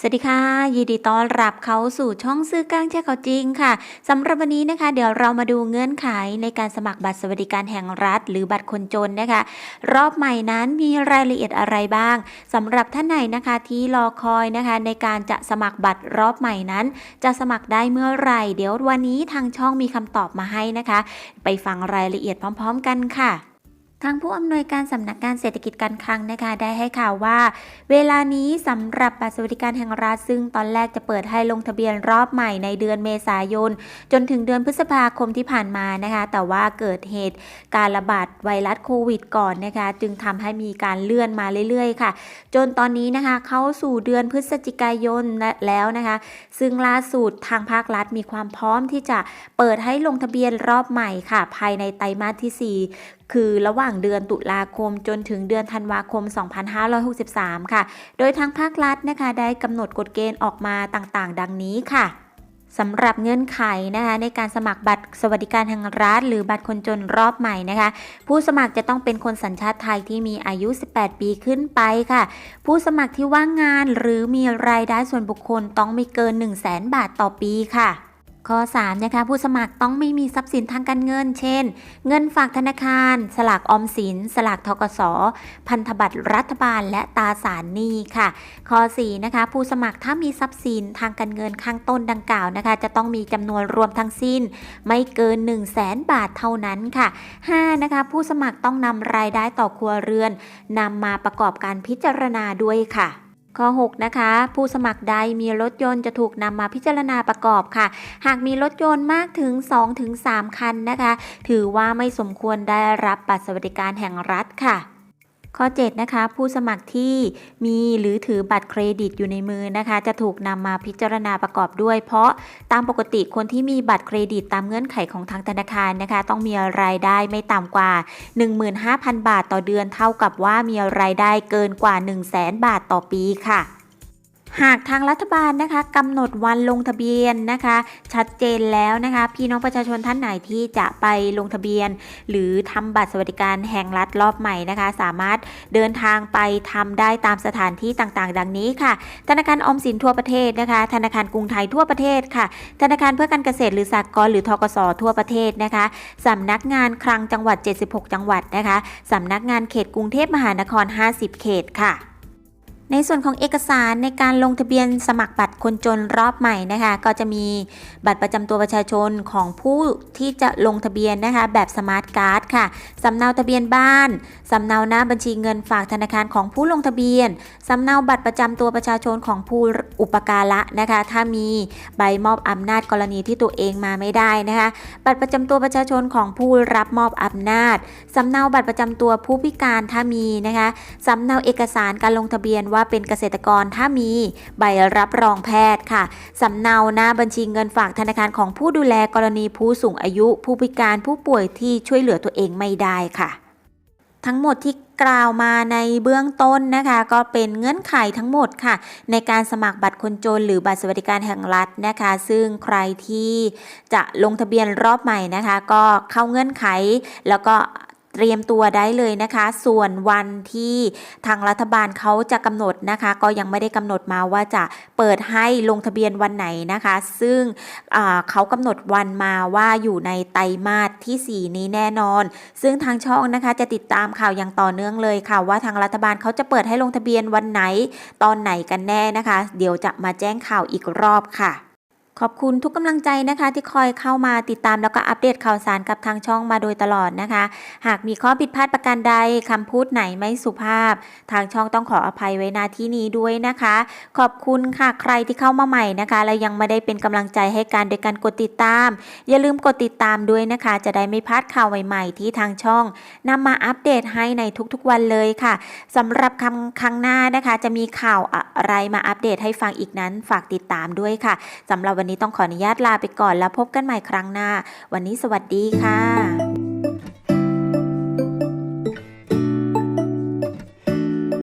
สวัสดีค่ะ ยินดีต้อนรับเข้าสู่ช่องซื้อกลางแช่เขาจริงค่ะสำหรับวันนี้นะคะ เดี๋ยวเรามาดูเงื่อนไขในการสมัครบัตรสวัสดิการแห่งรัฐ หรือบัตรคนจนนะคะ รอบใหม่นั้นมีรายละเอียดอะไรบ้างสำหรับท่านไหนนะคะที่รอคอยนะคะ ในการจะสมัครบัตรรอบใหม่นั้น จะสมัครได้เมื่อไหร่ เดี๋ยววันนี้ทางช่องมีคำตอบมาให้นะคะ ไปฟังรายละเอียดพร้อม ๆ กันค่ะ ทางผู้อำนวยการสำนักงานเศรษฐกิจการคลังนะคะได้ให้ข่าวว่า เวลานี้สำหรับบัตรสวัสดิการแห่งรัฐซึ่งตอนแรกจะเปิดให้ลงทะเบียนรอบใหม่ในเดือนเมษายน จนถึงเดือนพฤษภาคมที่ผ่านมานะคะแต่ว่าเกิดเหตุการระบาดไวรัสโควิดก่อนนะคะจึงทำให้มีการเลื่อนมาเรื่อยๆ ค่ะ จนตอนนี้นะคะเข้าสู่เดือนพฤศจิกายนแล้วนะคะ ซึ่งล่าสุดทางภาครัฐมีความพร้อมที่จะเปิดให้ลงทะเบียนรอบใหม่ค่ะ ภายในไตรมาสที่ 4 คือระหว่างเดือนตุลาคมจนถึงเดือนธันวาคม 2563 ค่ะ โดยทางภาครัฐนะคะได้กำหนดกฎเกณฑ์ออกมาต่างๆ ดังนี้ค่ะสำหรับเงื่อนไขนะคะในการสมัครบัตรสวัสดิการแห่งรัฐหรือบัตรคนจนรอบใหม่นะคะ ผู้สมัครจะต้องเป็นคนสัญชาติไทยที่มีอายุ 18 ปีขึ้นไปค่ะ ผู้สมัครที่ว่างงานหรือมีรายได้ส่วนบุคคลต้องไม่เกิน 1 0 0 0 0แบาทต่อปีค่ะ ข้อ 3 นะคะ ผู้สมัครต้องไม่มีทรัพย์สินทางการเงิน เช่น เงินฝากธนาคาร สลากออมสิน สลากทกส พันธบัตรรัฐบาล และตราสารหนี้ค่ะ ข้อ 4 นะคะ ผู้สมัครถ้ามีทรัพย์สินทางการเงินข้างต้นดังกล่าวนะคะ จะต้องมีจำนวนรวมทั้งสิ้น ไม่เกิน 1 0 0 0 0แบาทเท่านั้นค่ะ 5. นะคะ ผู้สมัครต้องนำรายได้ต่อครัวเรือนนำมาประกอบการพิจารณาด้วยค่ะ ข้อ 6 นะคะ ผู้สมัครใดมีรถยนต์จะถูกนำมาพิจารณาประกอบค่ะ หากมีรถยนต์มากถึง 2-3 คันนะคะ ถือว่าไม่สมควรได้รับบัตรสวัสดิการแห่งรัฐค่ะ ข้อ 7 นะคะ ผู้สมัครที่มีหรือถือบัตรเครดิตอยู่ในมือนะคะ จะถูกนำมาพิจารณาประกอบด้วย เพราะตามปกติคนที่มีบัตรเครดิตตามเงื่อนไขของทางธนาคารนะคะ ต้องมีรายได้ไม่ต่ำกว่า 15,000 บาทต่อเดือน เท่ากับว่ามีรายได้เกินกว่า 1 0 0 0 0แบาทต่อปีค่ะ หากทางรัฐบาลนะคะกำหนดวันลงทะเบียนนะคะ ชัดเจนแล้วนะคะ พี่น้องประชาชนท่านไหนที่จะไปลงทะเบียน หรือทำบัตรสวัสดิการแห่งรัฐรอบใหม่นะคะ สามารถเดินทางไปทำได้ตามสถานที่ต่างๆ ดังนี้ค่ะ ธนาคารอมสินทั่วประเทศนะคะ ธนาคารกรุงไทยทั่วประเทศค่ะ ธนาคารเพื่อการเกษตรหรือสหกรณ์หรือทกสทั่วประเทศนะคะสำนักงานคลังจังหวัด 76 จังหวัดนะคะสำนักงานเขตกรุงเทพมหานคร 50 เขตค่ะ ในส่วนของเอกสารในการลงทะเบียนสมัครบัตรคนจนรอบใหม่นะคะ ก็จะมีบัตรประจำตัวประชาชนของผู้ที่จะลงทะเบียนนะคะ แบบสมาร์ทการ์ดค่ะสำเนาทะเบียนบ้านสำเนาหน้าบัญชีเงินฝากธนาคารของผู้ลงทะเบียนสำเนาบัตรประจำตัวประชาชนของผู้อุปการะนะคะ ถ้ามีใบมอบอำนาจกรณีที่ตัวเองมาไม่ได้นะคะ บัตรประจำตัวประชาชนของผู้รับมอบอำนาจสำเนาบัตรประจำตัวผู้พิการถ้ามีนะคะสำเนาเอกสารการลงทะเบียนว่าาเป็นเกษตรกรถ้ามีใบรับรองแพทย์ค่ะสำเนาหน้าบัญชีเงินฝากธนาคารของผู้ดูแลกรณีผู้สูงอายุ ผู้พิการผู้ป่วยที่ช่วยเหลือตัวเองไม่ได้ค่ะ ทั้งหมดที่กล่าวมาในเบื้องต้นนะคะ ก็เป็นเงื่อนไขทั้งหมดค่ะ ในการสมัครบัตรคนจนหรือบัตรสวัสดิการแห่งรัฐนะคะ ซึ่งใครที่จะลงทะเบียนรอบใหม่นะคะ ก็เข้าเงื่อนไขแล้วก็ เตรียมตัวได้เลยนะคะ ส่วนวันที่ทางรัฐบาลเขาจะกำหนดนะคะ ก็ยังไม่ได้กำหนดมาว่าจะเปิดให้ลงทะเบียนวันไหนนะคะ ซึ่งเขากำหนดวันมาว่าอยู่ในไตรมาสที่ 4 นี้แน่นอน ซึ่งทางช่องนะคะจะติดตามข่าวอย่างต่อเนื่องเลยค่ะ ว่าทางรัฐบาลเขาจะเปิดให้ลงทะเบียนวันไหน ตอนไหนกันแน่นะคะ เดี๋ยวจะมาแจ้งข่าวอีกรอบค่ะ ขอบคุณทุกกำลังใจนะคะ ที่คอยเข้ามาติดตามแล้วก็อัปเดตข่าวสารกับทางช่องมาโดยตลอดนะคะ หากมีข้อผิดพลาดประการใดคำพูดไหนไม่สุภาพ ทางช่องต้องขออภัยไว้ณที่นี้ด้วยนะคะ ขอบคุณค่ะใครที่เข้ามาใหม่นะคะและยังไม่ได้เป็นกำลังใจให้การโดยการกดติดตาม อย่าลืมกดติดตามด้วยนะคะ จะได้ไม่พลาดข่าวใหม่ๆ ที่ทางช่องนำมาอัปเดตให้ในทุกๆวันเลยค่ะสำหรับคำครั้งหน้านะคะ จะมีข่าวอะไรมาอัปเดตให้ฟังอีกนั้น ฝากติดตามด้วยค่ะสำหรับวันวันนี้ต้องขออนุญาตลาไปก่อนแล้วพบกันใหม่ครั้งหน้า วันนี้สวัสดีค่ะ